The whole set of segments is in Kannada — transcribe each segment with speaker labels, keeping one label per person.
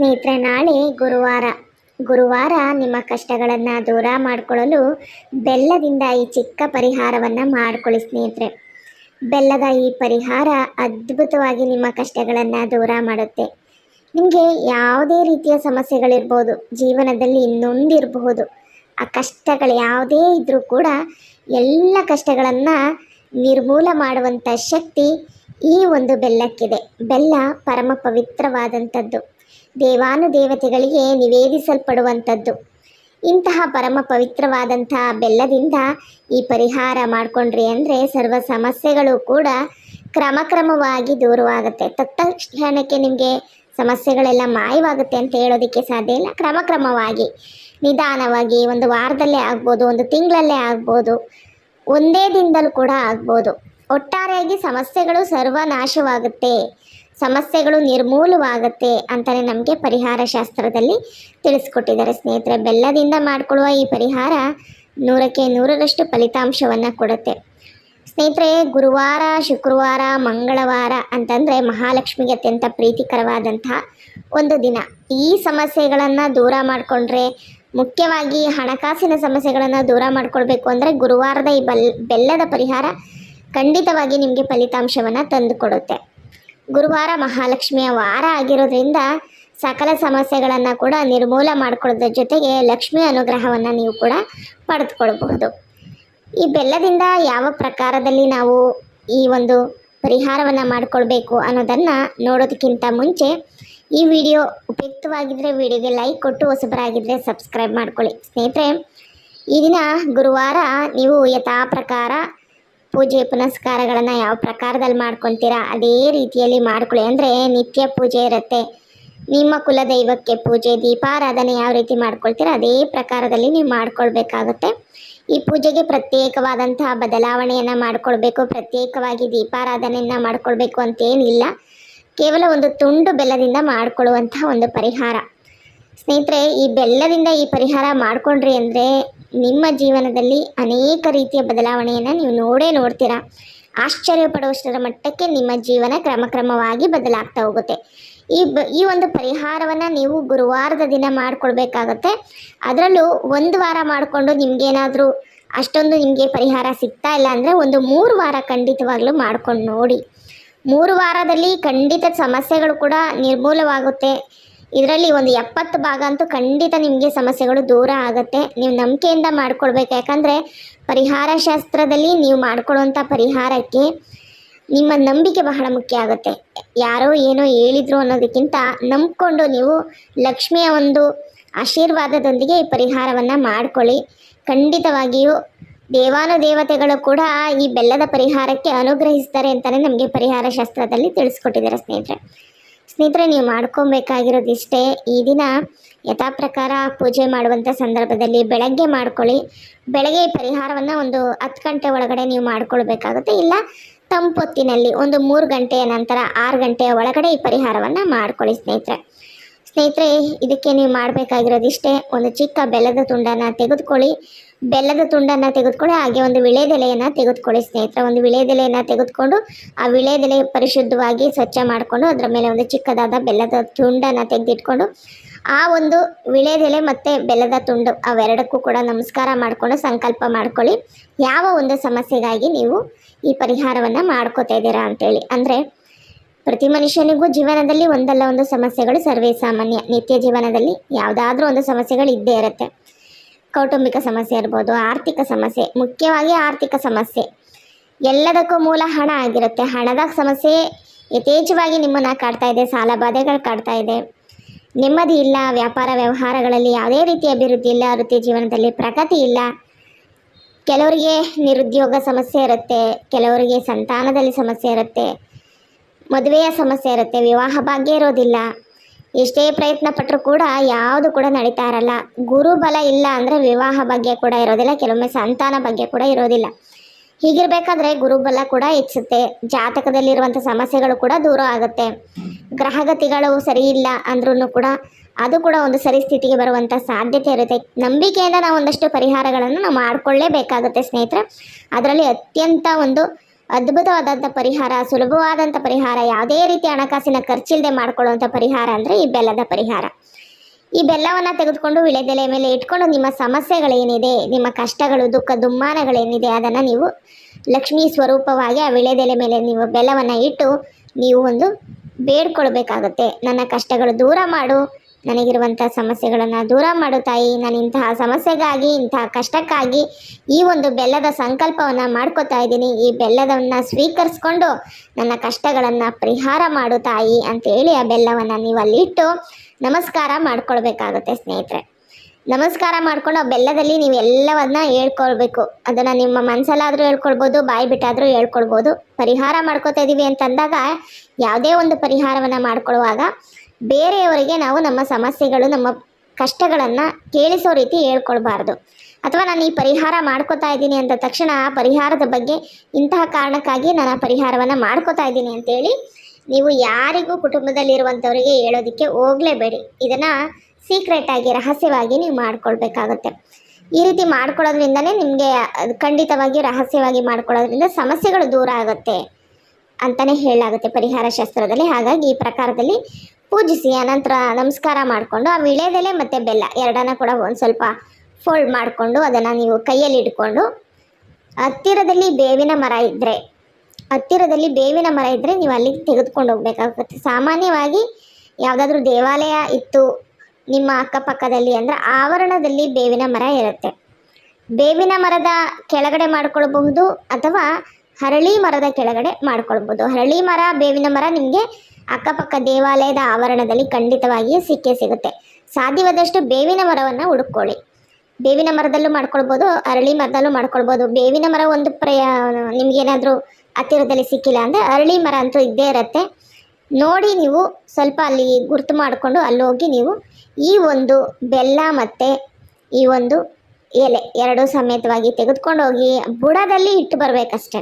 Speaker 1: ಸ್ನೇಹಿತರೆ, ನಾಳೆ ಗುರುವಾರ. ಗುರುವಾರ ನಿಮ್ಮ ಕಷ್ಟಗಳನ್ನು ದೂರ ಮಾಡಿಕೊಳ್ಳಲು ಬೆಲ್ಲದಿಂದ ಈ ಚಿಕ್ಕ ಪರಿಹಾರವನ್ನು ಮಾಡಿಕೊಳ್ಳಿ ಸ್ನೇಹಿತರೆ. ಬೆಲ್ಲದ ಈ ಪರಿಹಾರ ಅದ್ಭುತವಾಗಿ ನಿಮ್ಮ ಕಷ್ಟಗಳನ್ನು ದೂರ ಮಾಡುತ್ತೆ. ನಿಮಗೆ ಯಾವುದೇ ರೀತಿಯ ಸಮಸ್ಯೆಗಳಿರ್ಬೋದು, ಜೀವನದಲ್ಲಿ ಇನ್ನೊಂದಿರಬಹುದು ಆ ಕಷ್ಟಗಳು ಯಾವುದೇ ಇದ್ದರೂ ಕೂಡ ಎಲ್ಲ ಕಷ್ಟಗಳನ್ನು ನಿರ್ಮೂಲ ಮಾಡುವಂಥ ಶಕ್ತಿ ಈ ಒಂದು ಬೆಲ್ಲಕ್ಕಿದೆ. ಬೆಲ್ಲ ಪರಮ ಪವಿತ್ರವಾದಂಥದ್ದು. ದೇವಾನುದೇವತೆಗಳಿಗೆ ನಿವೇದಿಸಲ್ಪಡುವಂಥದ್ದು. ಇಂತಹ ಪರಮ ಪವಿತ್ರವಾದಂತಹ ಬೆಲ್ಲದಿಂದ ಈ ಪರಿಹಾರ ಮಾಡಿಕೊಂಡ್ರಿ ಅಂದರೆ ಸರ್ವ ಸಮಸ್ಯೆಗಳು ಕೂಡ ಕ್ರಮಕ್ರಮವಾಗಿ ದೂರವಾಗುತ್ತೆ. ತತ್ಕ್ಷಣಕ್ಕೆ ನಿಮಗೆ ಸಮಸ್ಯೆಗಳೆಲ್ಲ ಮಾಯವಾಗುತ್ತೆ ಅಂತ ಹೇಳೋದಕ್ಕೆ ಸಾಧ್ಯ ಇಲ್ಲ. ಕ್ರಮಕ್ರಮವಾಗಿ, ನಿಧಾನವಾಗಿ ಒಂದು ವಾರದಲ್ಲೇ ಆಗ್ಬೋದು, ಒಂದು ತಿಂಗಳಲ್ಲೇ ಆಗ್ಬೋದು, ಒಂದೇ ದಿನದಲ್ಲೂ ಕೂಡ ಆಗ್ಬೋದು. ಒಟ್ಟಾರೆಯಾಗಿ ಸಮಸ್ಯೆಗಳು ಸರ್ವನಾಶವಾಗುತ್ತೆ. ಸಮಸ್ಯೆಗಳು ನಿರ್ಮೂಲವಾಗುತ್ತೆ ಅಂತಲೇ ನಮಗೆ ಪರಿಹಾರ ಶಾಸ್ತ್ರದಲ್ಲಿ ತಿಳಿಸ್ಕೊಟ್ಟಿದ್ದಾರೆ. ಸ್ನೇಹಿತರೆ, ಬೆಲ್ಲದಿಂದ ಮಾಡಿಕೊಳ್ಳುವ ಈ ಪರಿಹಾರ ನೂರಕ್ಕೆ ನೂರರಷ್ಟು ಫಲಿತಾಂಶವನ್ನು ಕೊಡುತ್ತೆ. ಸ್ನೇಹಿತರೆ, ಗುರುವಾರ, ಶುಕ್ರವಾರ, ಮಂಗಳವಾರ ಅಂತಂದರೆ ಮಹಾಲಕ್ಷ್ಮಿಗೆ ಅತ್ಯಂತ ಪ್ರೀತಿಕರವಾದಂತಹ ಒಂದು ದಿನ. ಈ ಸಮಸ್ಯೆಗಳನ್ನು ದೂರ ಮಾಡಿಕೊಂಡ್ರೆ, ಮುಖ್ಯವಾಗಿ ಹಣಕಾಸಿನ ಸಮಸ್ಯೆಗಳನ್ನು ದೂರ ಮಾಡಿಕೊಳ್ಬೇಕು ಅಂದರೆ ಗುರುವಾರದ ಈ ಬಲ್, ಬೆಲ್ಲದ ಪರಿಹಾರ ಖಂಡಿತವಾಗಿ ನಿಮಗೆ ಫಲಿತಾಂಶವನ್ನು ತಂದುಕೊಡುತ್ತೆ ಗುರುವಾರ ಮಹಾಲಕ್ಷ್ಮಿಯ ವಾರ ಆಗಿರೋದ್ರಿಂದ ಸಕಲ ಸಮಸ್ಯೆಗಳನ್ನು ಕೂಡ ನಿರ್ಮೂಲ ಮಾಡಿಕೊಳ್ಳೋದ್ರ ಜೊತೆಗೆ ಲಕ್ಷ್ಮಿ ಅನುಗ್ರಹವನ್ನು ನೀವು ಕೂಡ ಪಡೆದುಕೊಳ್ಬಹುದು. ಈ ಬೆಲ್ಲದಿಂದ ಯಾವ ಪ್ರಕಾರದಲ್ಲಿ ನಾವು ಈ ಒಂದು ಪರಿಹಾರವನ್ನು ಮಾಡಿಕೊಳ್ಬೇಕು ಅನ್ನೋದನ್ನು ನೋಡೋದಕ್ಕಿಂತ ಮುಂಚೆ ಈ ವಿಡಿಯೋ ಉಪಯುಕ್ತವಾಗಿದ್ದರೆ ವಿಡಿಯೋಗೆ ಲೈಕ್ ಕೊಟ್ಟು ಹೊಸಬರಾಗಿದ್ದರೆ ಸಬ್ಸ್ಕ್ರೈಬ್ ಮಾಡ್ಕೊಳ್ಳಿ. ಸ್ನೇಹಿತರೆ, ಈ ದಿನ ಗುರುವಾರ ನೀವು ಯಥಾ ಪ್ರಕಾರ ಪೂಜೆ ಪುನಸ್ಕಾರಗಳನ್ನು ಯಾವ ಪ್ರಕಾರದಲ್ಲಿ ಮಾಡ್ಕೊತೀರಾ? ಅದೇ ರೀತಿಯಲ್ಲಿ ಮಾಡ್ಕೊಳ್ಳಿ. ಅಂದರೆ ನಿತ್ಯ ಪೂಜೆ ಇರುತ್ತೆ. ನಿಮ್ಮ ಕುಲದೈವಕ್ಕೆ ಪೂಜೆ, ದೀಪಾರಾಧನೆ ಯಾವ ರೀತಿ ಮಾಡ್ಕೊಳ್ತೀರಾ? ಅದೇ ಪ್ರಕಾರದಲ್ಲಿ ನೀವು ಮಾಡ್ಕೊಳ್ಬೇಕಾಗುತ್ತೆ. ಈ ಪೂಜೆಗೆ ಪ್ರತ್ಯೇಕವಾದಂತಹ ಬದಲಾವಣೆಯನ್ನು ಮಾಡಿಕೊಳ್ಬೇಕು. ಪ್ರತ್ಯೇಕವಾಗಿ ದೀಪಾರಾಧನೆಯನ್ನು ಮಾಡಿಕೊಳ್ಬೇಕು ಅಂತೇನಿಲ್ಲ. ಕೇವಲ ಒಂದು ತುಂಡು ಬೆಲ್ಲದಿಂದ ಮಾಡಿಕೊಳ್ಳುವಂತಹ ಒಂದು ಪರಿಹಾರ. ಸ್ನೇಹಿತರೆ, ಈ ಬೆಲ್ಲದಿಂದ ಈ ಪರಿಹಾರ ಮಾಡಿಕೊಂಡ್ರಿ ಅಂದರೆ ನಿಮ್ಮ ಜೀವನದಲ್ಲಿ ಅನೇಕ ರೀತಿಯ ಬದಲಾವಣೆಯನ್ನು ನೀವು ನೋಡೇ ನೋಡ್ತೀರಾ. ಆಶ್ಚರ್ಯ ಪಡುವಷ್ಟರ ಮಟ್ಟಕ್ಕೆ ನಿಮ್ಮ ಜೀವನ ಕ್ರಮಕ್ರಮವಾಗಿ ಬದಲಾಗ್ತಾ ಹೋಗುತ್ತೆ. ಈ ಬ, ಈ ಒಂದು ಪರಿಹಾರವನ್ನು ನೀವು ಗುರುವಾರದ ದಿನ ಮಾಡಿಕೊಳ್ಬೇಕಾಗತ್ತೆ. ಅದರಲ್ಲೂ ಒಂದು ವಾರ ಮಾಡಿಕೊಂಡು ನಿಮಗೇನಾದರೂ ಅಷ್ಟೊಂದು ನಿಮಗೆ ಪರಿಹಾರ ಸಿಗ್ತಾ ಇಲ್ಲ ಅಂದರೆ ಒಂದು ಮೂರು ವಾರ ಖಂಡಿತವಾಗ್ಲೂ ಮಾಡ್ಕೊಂಡು ನೋಡಿ. ಮೂರು ವಾರದಲ್ಲಿ ಖಂಡಿತ ಸಮಸ್ಯೆಗಳು ಕೂಡ ನಿರ್ಮೂಲವಾಗುತ್ತೆ. ಇದರಲ್ಲಿ ಒಂದು ಎಪ್ಪತ್ತು ಭಾಗ ಅಂತೂ ಖಂಡಿತ ನಿಮಗೆ ಸಮಸ್ಯೆಗಳು ದೂರ ಆಗುತ್ತೆ. ನೀವು ನಂಬಿಕೆಯಿಂದ ಮಾಡ್ಕೊಳ್ಬೇಕು ಯಾಕಂದರೆ ಪರಿಹಾರ ಶಾಸ್ತ್ರದಲ್ಲಿ ನೀವು ಮಾಡ್ಕೊಳ್ಳುವಂಥ ಪರಿಹಾರಕ್ಕೆ ನಿಮ್ಮ ನಂಬಿಕೆ ಬಹಳ ಮುಖ್ಯ ಆಗುತ್ತೆ. ಯಾರೋ ಏನೋ ಹೇಳಿದ್ರು ಅನ್ನೋದಕ್ಕಿಂತ ನಂಬಿಕೊಂಡು ನೀವು ಲಕ್ಷ್ಮಿಯ ಒಂದು ಆಶೀರ್ವಾದದೊಂದಿಗೆ ಈ ಪರಿಹಾರವನ್ನು ಮಾಡಿಕೊಳ್ಳಿ. ಖಂಡಿತವಾಗಿಯೂ ದೇವಾನುದೇವತೆಗಳು ಕೂಡ ಈ ಬೆಲ್ಲದ ಪರಿಹಾರಕ್ಕೆ ಅನುಗ್ರಹಿಸ್ತಾರೆ ಅಂತಲೇ ನಮಗೆ ಪರಿಹಾರ ಶಾಸ್ತ್ರದಲ್ಲಿ ತಿಳಿಸ್ಕೊಟ್ಟಿದ್ದಾರೆ ಸ್ನೇಹಿತರೆ. ಸ್ನೇಹಿತರೆ, ನೀವು ಮಾಡ್ಕೊಬೇಕಾಗಿರೋದಿಷ್ಟೇ. ಈ ದಿನ ಯಥಾ ಪ್ರಕಾರ ಪೂಜೆ ಮಾಡುವಂಥ ಸಂದರ್ಭದಲ್ಲಿ ಬೆಳಗ್ಗೆ ಮಾಡ್ಕೊಳ್ಳಿ. ಬೆಳಗ್ಗೆ ಪರಿಹಾರವನ್ನು ಒಂದು ಹತ್ತು ಗಂಟೆ ಒಳಗಡೆ ನೀವು ಮಾಡ್ಕೊಳ್ಬೇಕಾಗುತ್ತೆ. ಇಲ್ಲ, ತಂಪೊತ್ತಿನಲ್ಲಿ ಒಂದು ಮೂರು ಗಂಟೆಯ ನಂತರ ಆರು ಗಂಟೆಯ ಒಳಗಡೆ ಈ ಪರಿಹಾರವನ್ನು ಮಾಡ್ಕೊಳ್ಳಿ ಸ್ನೇಹಿತರೆ. ಸ್ನೇಹಿತರೆ, ಇದಕ್ಕೆ ನೀವು ಮಾಡಬೇಕಾಗಿರೋದಿಷ್ಟೇ. ಒಂದು ಚಿಕ್ಕ ಬೆಲ್ಲದ ತುಂಡನ್ನು ತೆಗೆದುಕೊಳ್ಳಿ. ಬೆಲ್ಲದ ತುಂಡನ್ನು ತೆಗೆದುಕೊಳ್ಳಿ, ಹಾಗೆ ಒಂದು ವಿಳೆದೆಲೆಯನ್ನು ತೆಗೆದುಕೊಳ್ಳಿ ಸ್ನೇಹಿತರೆ. ಒಂದು ವಿಳೆದೆಲೆಯನ್ನು ತೆಗೆದುಕೊಂಡು, ಆ ವಿಳೆದೆಲೆ ಪರಿಶುದ್ಧವಾಗಿ ಸ್ವಚ್ಛ ಮಾಡಿಕೊಂಡು, ಅದರ ಮೇಲೆ ಒಂದು ಚಿಕ್ಕದಾದ ಬೆಲ್ಲದ ತುಂಡನ್ನು ತೆಗೆದಿಟ್ಕೊಂಡು, ಆ ಒಂದು ವಿಳೆದೆಲೆ ಮತ್ತು ಬೆಲ್ಲದ ತುಂಡು ಅವೆರಡಕ್ಕೂ ಕೂಡ ನಮಸ್ಕಾರ ಮಾಡಿಕೊಂಡು, ಸಂಕಲ್ಪ ಮಾಡ್ಕೊಳ್ಳಿ. ಯಾವ ಒಂದು ಸಮಸ್ಯೆಗಾಗಿ ನೀವು ಈ ಪರಿಹಾರವನ್ನು ಮಾಡ್ಕೋತಾ ಇದ್ದೀರಾ ಅಂತೇಳಿ. ಅಂದರೆ ಪ್ರತಿ ಮನುಷ್ಯನಿಗೂ ಜೀವನದಲ್ಲಿ ಒಂದಲ್ಲ ಒಂದು ಸಮಸ್ಯೆಗಳು ಸರ್ವೇ ಸಾಮಾನ್ಯ ನಿತ್ಯ ಜೀವನದಲ್ಲಿ ಯಾವುದಾದ್ರೂ ಒಂದು ಸಮಸ್ಯೆಗಳು ಇದ್ದೇ ಇರುತ್ತೆ. ಕೌಟುಂಬಿಕ ಸಮಸ್ಯೆ ಇರ್ಬೋದು, ಆರ್ಥಿಕ ಸಮಸ್ಯೆ, ಮುಖ್ಯವಾಗಿ ಆರ್ಥಿಕ ಸಮಸ್ಯೆ. ಎಲ್ಲದಕ್ಕೂ ಮೂಲ ಹಣ ಆಗಿರುತ್ತೆ. ಹಣದ ಸಮಸ್ಯೆ ಯಥೇಚ್ಛವಾಗಿ ನಿಮ್ಮನ್ನು ಕಾಡ್ತಾ ಇದೆ, ಸಾಲ ಬಾಧೆಗಳು ಕಾಡ್ತಾ ಇದೆ. ನೆಮ್ಮದಿ ಇಲ್ಲ, ವ್ಯಾಪಾರ ವ್ಯವಹಾರಗಳಲ್ಲಿ ಯಾವುದೇ ರೀತಿ ಅಭಿವೃದ್ಧಿ ಇಲ್ಲ, ವೃತ್ತಿ ಜೀವನದಲ್ಲಿ ಪ್ರಗತಿ ಇಲ್ಲ. ಕೆಲವರಿಗೆ ನಿರುದ್ಯೋಗ ಸಮಸ್ಯೆ ಇರುತ್ತೆ, ಕೆಲವರಿಗೆ ಸಂತಾನದಲ್ಲಿ ಸಮಸ್ಯೆ ಇರುತ್ತೆ. ಮದುವೆಯ ಸಮಸ್ಯೆ ಇರುತ್ತೆ, ವಿವಾಹ ಭಾಗ್ಯ ಇರೋದಿಲ್ಲ. ಎಷ್ಟೇ ಪ್ರಯತ್ನ ಪಟ್ಟರೂ ಕೂಡ ಯಾವುದು ಕೂಡ ನಡೀತಾ ಇರಲ್ಲ. ಗುರು ಬಲ ಇಲ್ಲ ಅಂದರೆ ವಿವಾಹ ಭಾಗ್ಯ ಕೂಡ ಇರೋದಿಲ್ಲ, ಕೆಲವೊಮ್ಮೆ ಸಂತಾನ ಭಾಗ್ಯ ಕೂಡ ಇರೋದಿಲ್ಲ. ಹೀಗಿರಬೇಕಾದ್ರೆ ಗುರುಬಲ ಕೂಡ ಹೆಚ್ಚುತ್ತೆ. ಜಾತಕದಲ್ಲಿರುವಂಥ ಸಮಸ್ಯೆಗಳು ಕೂಡ ದೂರ ಆಗುತ್ತೆ. ಗ್ರಹಗತಿಗಳು ಸರಿ ಇಲ್ಲ ಅಂದ್ರೂ ಕೂಡ ಅದು ಕೂಡ ಒಂದು ಸರಿ ಸ್ಥಿತಿಗೆ ಬರುವಂಥ ಸಾಧ್ಯತೆ ಇರುತ್ತೆ. ನಂಬಿಕೆಯಿಂದ ನಾವು ಒಂದಷ್ಟು ಪರಿಹಾರಗಳನ್ನು ನಾವು ಮಾಡಿಕೊಳ್ಳೇಬೇಕಾಗುತ್ತೆ ಸ್ನೇಹಿತರೆ. ಅದರಲ್ಲಿ ಅತ್ಯಂತ ಒಂದು ಅದ್ಭುತವಾದಂಥ ಪರಿಹಾರ, ಸುಲಭವಾದಂಥ ಪರಿಹಾರ, ಯಾವುದೇ ರೀತಿ ಹಣಕಾಸಿನ ಖರ್ಚಿಲ್ಲದೆ ಮಾಡ್ಕೊಳ್ಳುವಂಥ ಪರಿಹಾರ ಅಂದರೆ ಈ ಬೆಲ್ಲದ ಪರಿಹಾರ. ಈ ಬೆಲ್ಲವನ್ನು ತೆಗೆದುಕೊಂಡು ವಿಳೆದೆಲೆ ಮೇಲೆ ಇಟ್ಕೊಂಡು ನಿಮ್ಮ ಸಮಸ್ಯೆಗಳೇನಿದೆ, ನಿಮ್ಮ ಕಷ್ಟಗಳು, ದುಃಖ, ದುಮ್ಮಾನಗಳೇನಿದೆ, ಅದನ್ನು ನೀವು ಲಕ್ಷ್ಮೀ ಸ್ವರೂಪವಾಗಿ ಆ ವಿಳೆದೆಲೆ ಮೇಲೆ ನೀವು ಬೆಲ್ಲವನ್ನು ಇಟ್ಟು ನೀವು ಒಂದು ಬೇಡ್ಕೊಳ್ಬೇಕಾಗುತ್ತೆ. ನನ್ನ ಕಷ್ಟಗಳು ದೂರ ಮಾಡು. ನನಗಿರುವಂಥ ಸಮಸ್ಯೆಗಳನ್ನು ದೂರ ಮಾಡು ತಾಯಿ. ನಾನು ಇಂತಹ ಸಮಸ್ಯೆಗಾಗಿ, ಇಂತಹ ಕಷ್ಟಕ್ಕಾಗಿ ಈ ಒಂದು ಬೆಲ್ಲದ ಸಂಕಲ್ಪವನ್ನು ಮಾಡ್ಕೋತಾ ಇದ್ದೀನಿ. ಈ ಬೆಲ್ಲದವನ್ನ ಸ್ವೀಕರಿಸ್ಕೊಂಡು ನನ್ನ ಕಷ್ಟಗಳನ್ನು ಪರಿಹಾರ ಮಾಡು ತಾಯಿ ಅಂತೇಳಿ ಆ ಬೆಲ್ಲವನ್ನು ನೀವು ಅಲ್ಲಿಟ್ಟು ನಮಸ್ಕಾರ ಮಾಡ್ಕೊಳ್ಬೇಕಾಗುತ್ತೆ ಸ್ನೇಹಿತರೆ. ನಮಸ್ಕಾರ ಮಾಡ್ಕೊಂಡು ಆ ಬೆಲ್ಲದಲ್ಲಿ ನೀವು ಎಲ್ಲವನ್ನ ಹೇಳ್ಕೊಳ್ಬೇಕು. ಅದನ್ನು ನಿಮ್ಮ ಮನಸ್ಸಲ್ಲಾದರೂ ಹೇಳ್ಕೊಳ್ಬೋದು, ಬಾಯಿ ಬಿಟ್ಟಾದರೂ ಹೇಳ್ಕೊಳ್ಬೋದು. ಪರಿಹಾರ ಮಾಡ್ಕೋತಾ ಇದ್ದೀವಿ ಅಂತಂದಾಗ ಯಾವುದೇ ಒಂದು ಪರಿಹಾರವನ್ನು ಮಾಡ್ಕೊಳ್ಳುವಾಗ ಬೇರೆಯವರಿಗೆ ನಾವು ನಮ್ಮ ಸಮಸ್ಯೆಗಳು, ನಮ್ಮ ಕಷ್ಟಗಳನ್ನು ಕೇಳಿಸೋ ರೀತಿ ಹೇಳ್ಕೊಳ್ಬಾರ್ದು. ಅಥವಾ ನಾನು ಈ ಪರಿಹಾರ ಮಾಡ್ಕೋತಾ ಇದ್ದೀನಿ ಅಂದ ತಕ್ಷಣ ಆ ಪರಿಹಾರದ ಬಗ್ಗೆ ಇಂತಹ ಕಾರಣಕ್ಕಾಗಿ ನಾನು ಆ ಪರಿಹಾರವನ್ನು ಮಾಡ್ಕೋತಾ ಇದ್ದೀನಿ ಅಂತೇಳಿ ನೀವು ಯಾರಿಗೂ ಕುಟುಂಬದಲ್ಲಿರುವಂಥವರಿಗೆ ಹೇಳೋದಕ್ಕೆ ಹೋಗಲೇಬೇಡಿ. ಇದನ್ನು ಸೀಕ್ರೆಟ್ ಆಗಿ, ರಹಸ್ಯವಾಗಿ ನೀವು ಮಾಡ್ಕೊಳ್ಬೇಕಾಗುತ್ತೆ. ಈ ರೀತಿ ಮಾಡ್ಕೊಳ್ಳೋದ್ರಿಂದನೇ ನಿಮಗೆ ಖಂಡಿತವಾಗಿ ರಹಸ್ಯವಾಗಿ ಮಾಡ್ಕೊಳ್ಳೋದ್ರಿಂದ ಸಮಸ್ಯೆಗಳು ದೂರ ಆಗುತ್ತೆ ಅಂತಲೇ ಹೇಳಲಾಗುತ್ತೆ ಪರಿಹಾರ ಶಾಸ್ತ್ರದಲ್ಲಿ. ಹಾಗಾಗಿ ಈ ಪ್ರಕಾರದಲ್ಲಿ ಪೂಜಿಸಿ ಅನಂತರ ನಮಸ್ಕಾರ ಮಾಡಿಕೊಂಡು, ಆ ವಿಳೆದೆಲೆ ಮತ್ತು ಬೆಲ್ಲ ಎರಡನ್ನ ಕೂಡ ಒಂದು ಸ್ವಲ್ಪ ಫೋಲ್ಡ್ ಮಾಡಿಕೊಂಡು ಅದನ್ನು ನೀವು ಕೈಯಲ್ಲಿ ಇಟ್ಕೊಂಡು, ಹತ್ತಿರದಲ್ಲಿ ಬೇವಿನ ಮರ ಇದ್ದರೆ ಹತ್ತಿರದಲ್ಲಿ ಬೇವಿನ ಮರ ಇದ್ದರೆ ನೀವು ಅಲ್ಲಿಗೆ ತೆಗೆದುಕೊಂಡು ಹೋಗ್ಬೇಕಾಗುತ್ತೆ. ಸಾಮಾನ್ಯವಾಗಿ ಯಾವುದಾದ್ರೂ ದೇವಾಲಯ ಇತ್ತು, ನಿಮ್ಮ ಅಕ್ಕಪಕ್ಕದಲ್ಲಿ ಅಂದರೆ ಆವರಣದಲ್ಲಿ ಬೇವಿನ ಮರ ಇರುತ್ತೆ. ಬೇವಿನ ಮರದ ಕೆಳಗಡೆ ಮಾಡಿಕೊಳ್ಬಹುದು ಅಥವಾ ಹರಳಿ ಮರದ ಕೆಳಗಡೆ ಮಾಡ್ಕೊಳ್ಬೋದು. ಹರಳಿ ಮರ, ಬೇವಿನ ಮರ ನಿಮಗೆ ಅಕ್ಕಪಕ್ಕ ದೇವಾಲಯದ ಆವರಣದಲ್ಲಿ ಖಂಡಿತವಾಗಿಯೂ ಸಿಕ್ಕೇ ಸಿಗುತ್ತೆ. ಸಾಧ್ಯವಾದಷ್ಟು ಬೇವಿನ ಮರವನ್ನು ಹುಡುಕೊಳ್ಳಿ ಬೇವಿನ ಮರದಲ್ಲೂ ಮಾಡ್ಕೊಳ್ಬೋದು ಅರಳಿ ಮರದಲ್ಲೂ ಮಾಡ್ಕೊಳ್ಬೋದು. ಬೇವಿನ ಮರ ಒಂದು ಪ್ರಯ, ನಿಮಗೇನಾದರೂ ಹತ್ತಿರದಲ್ಲಿ ಸಿಕ್ಕಿಲ್ಲ ಅಂದರೆ ಅರಳಿ ಮರ ಅಂತೂ ಇದ್ದೇ ಇರುತ್ತೆ. ನೋಡಿ ನೀವು ಸ್ವಲ್ಪ ಅಲ್ಲಿ ಗುರ್ತು ಮಾಡಿಕೊಂಡು ಅಲ್ಲಿ ಹೋಗಿ ನೀವು ಈ ಒಂದು ಬೆಲ್ಲ ಮತ್ತು ಈ ಒಂದು ಎಲೆ ಎರಡೂ ಸಮೇತವಾಗಿ ತೆಗೆದುಕೊಂಡು ಹೋಗಿ ಬುಡದಲ್ಲಿ ಇಟ್ಟು ಬರಬೇಕಷ್ಟೇ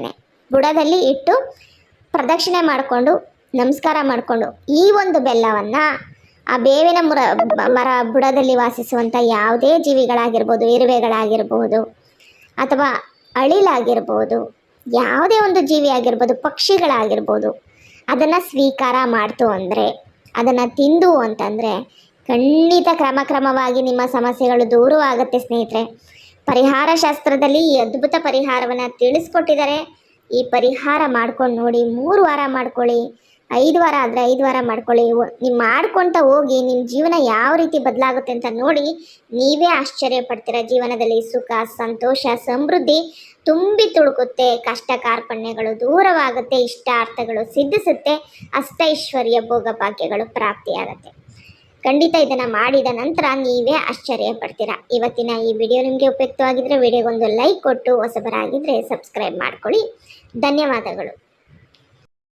Speaker 1: ಬುಡದಲ್ಲಿ ಇಟ್ಟು ಪ್ರದಕ್ಷಿಣೆ ಮಾಡಿಕೊಂಡು, ನಮಸ್ಕಾರ ಮಾಡಿಕೊಂಡು ಈ ಒಂದು ಬೆಲ್ಲವನ್ನು ಆ ಬೇವಿನ ಮುರ, ಮರ ಬುಡದಲ್ಲಿ ವಾಸಿಸುವಂಥ ಯಾವುದೇ ಜೀವಿಗಳಾಗಿರ್ಬೋದು, ಇರುವೆಗಳಾಗಿರ್ಬೋದು ಅಥವಾ ಅಳಿಲಾಗಿರ್ಬೋದು, ಯಾವುದೇ ಒಂದು ಜೀವಿ ಆಗಿರ್ಬೋದು ಪಕ್ಷಿಗಳಾಗಿರ್ಬೋದು, ಅದನ್ನು ಸ್ವೀಕಾರ ಮಾಡ್ತು ಅಂದರೆ, ಅದನ್ನು ತಿಂದು ಅಂತಂದರೆ ಖಂಡಿತ ಕ್ರಮ ಕ್ರಮವಾಗಿ ನಿಮ್ಮ ಸಮಸ್ಯೆಗಳು ದೂರವಾಗುತ್ತೆ ಸ್ನೇಹಿತರೆ. ಪರಿಹಾರ ಶಾಸ್ತ್ರದಲ್ಲಿ ಈ ಅದ್ಭುತ ಪರಿಹಾರವನ್ನು ತಿಳಿಸ್ಕೊಟ್ಟಿದ್ದಾರೆ. ಈ ಪರಿಹಾರ ಮಾಡ್ಕೊಂಡು ನೋಡಿ, ಮೂರು ವಾರ ಮಾಡ್ಕೊಳ್ಳಿ, ಐದು ವಾರ ಆದರೆ ಐದು ವಾರ ಮಾಡ್ಕೊಳ್ಳಿ. ನೀವು ಮಾಡ್ಕೊತ ಹೋಗಿ ನಿಮ್ಮ ಜೀವನ ಯಾವ ರೀತಿ ಬದಲಾಗುತ್ತೆ ಅಂತ ನೋಡಿ ನೀವೇ ಆಶ್ಚರ್ಯ ಪಡ್ತೀರ. ಜೀವನದಲ್ಲಿ ಸುಖ, ಸಂತೋಷ, ಸಮೃದ್ಧಿ ತುಂಬಿ ತುಳುಕುತ್ತೆ. ಕಷ್ಟ ಕಾರ್ಪಣ್ಯಗಳು ದೂರವಾಗುತ್ತೆ, ಇಷ್ಟಾರ್ಥಗಳು ಸಿದ್ಧಿಸುತ್ತೆ. ಅಷ್ಟೈಶ್ವರ್ಯ ಭೋಗ ಭಾಗ್ಯಗಳು ಪ್ರಾಪ್ತಿಯಾಗುತ್ತೆ. ಖಂಡಿತ ಇದನ್ನು ಮಾಡಿದ ನಂತರ ನೀವೇ ಆಶ್ಚರ್ಯ ಪಡ್ತೀರಾ. ಇವತ್ತಿನ ಈ ವಿಡಿಯೋ ನಿಮಗೆ ಉಪಯುಕ್ತವಾಗಿದ್ದರೆ ವಿಡಿಯೋಗೊಂದು ಲೈಕ್ ಕೊಟ್ಟು ಹೊಸಬರಾಗಿದ್ದರೆ ಸಬ್ಸ್ಕ್ರೈಬ್ ಮಾಡ್ಕೊಳ್ಳಿ. ಧನ್ಯವಾದಗಳು.